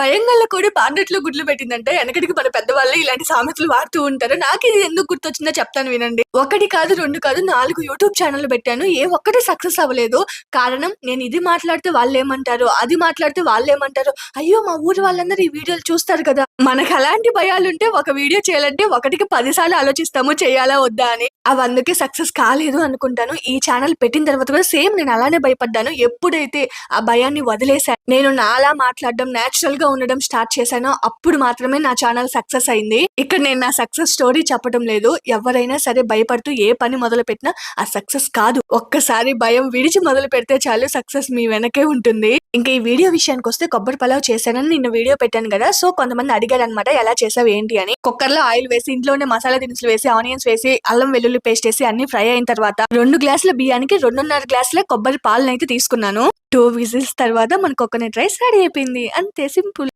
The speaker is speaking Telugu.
భయంగా కూడా కోడి పాండట్లో గుడ్లు పెట్టిందంటే వెనకటికి మన పెద్దవాళ్ళు ఇలాంటి సామెతలు వాడుతూ ఉంటారు. నాకు ఇది ఎందుకు గుర్తొచ్చిందో చెప్తాను వినండి. ఒకటి కాదు రెండు కాదు నాలుగు యూట్యూబ్ ఛానల్ పెట్టాను. ఏ ఒక్కటి సక్సెస్ అవ్వలేదు. కారణం నేను ఇది మాట్లాడితే వాళ్ళు ఏమంటారు అది మాట్లాడితే వాళ్ళు ఏమంటారు అయ్యో మా ఊరు వాళ్ళందరూ ఈ వీడియోలు చూస్తారు కదా. మనకు అలాంటి భయాలు ఉంటే ఒక వీడియో చేయాలంటే ఒకటికి పదిసార్లు ఆలోచిస్తాము చేయాలా వద్దా అని. అవి అందుకే సక్సెస్ కాలేదు అనుకుంటాను. ఈ ఛానల్ పెట్టిన తర్వాత కూడా సేమ్ నేను అలానే భయపడ్డాను. ఎప్పుడైతే ఆ భయాన్ని వదిలేశాను నేను నాలా మాట్లాడడం నేచురల్గా ఉండడం స్టార్ట్ చేశానో అప్పుడు మాత్రమే నా ఛానల్ సక్సెస్ అయింది. ఇక్కడ నేను నా సక్సెస్ స్టోరీ చెప్పడం లేదు. ఎవరైనా సరే భయపడుతూ ఏ పని మొదలు పెట్టినా ఆ సక్సెస్ కాదు. ఒక్కసారి భయం విడిచి మొదలు పెడితే చాలు సక్సెస్ మీ వెనకే ఉంటుంది. ఇంకా ఈ వీడియో విషయానికి వస్తే కొబ్బరి పలావ్ చేశానని నిన్న వీడియో పెట్టాను కదా. సో కొంతమంది అడిగారు అనమాట ఎలా చేసావు ఏంటి? అని. కుక్కర్లో ఆయిల్ వేసి ఇంట్లోనే మసాలా దినుసులు వేసి ఆనియన్స్ వేసి అల్లం వెల్లుల్లి పేస్ట్ వేసి అన్ని ఫ్రై అయిన తర్వాత రెండు గ్లాసుల బియ్యానికి రెండున్నర గ్లాసుల కొబ్బరి పాలనైతే తీసుకున్నాను. టూ విజిల్స్ తర్వాత మన కోకోనట్ రైస్ రెడీ అయిపోయింది. అంతే సింపుల్.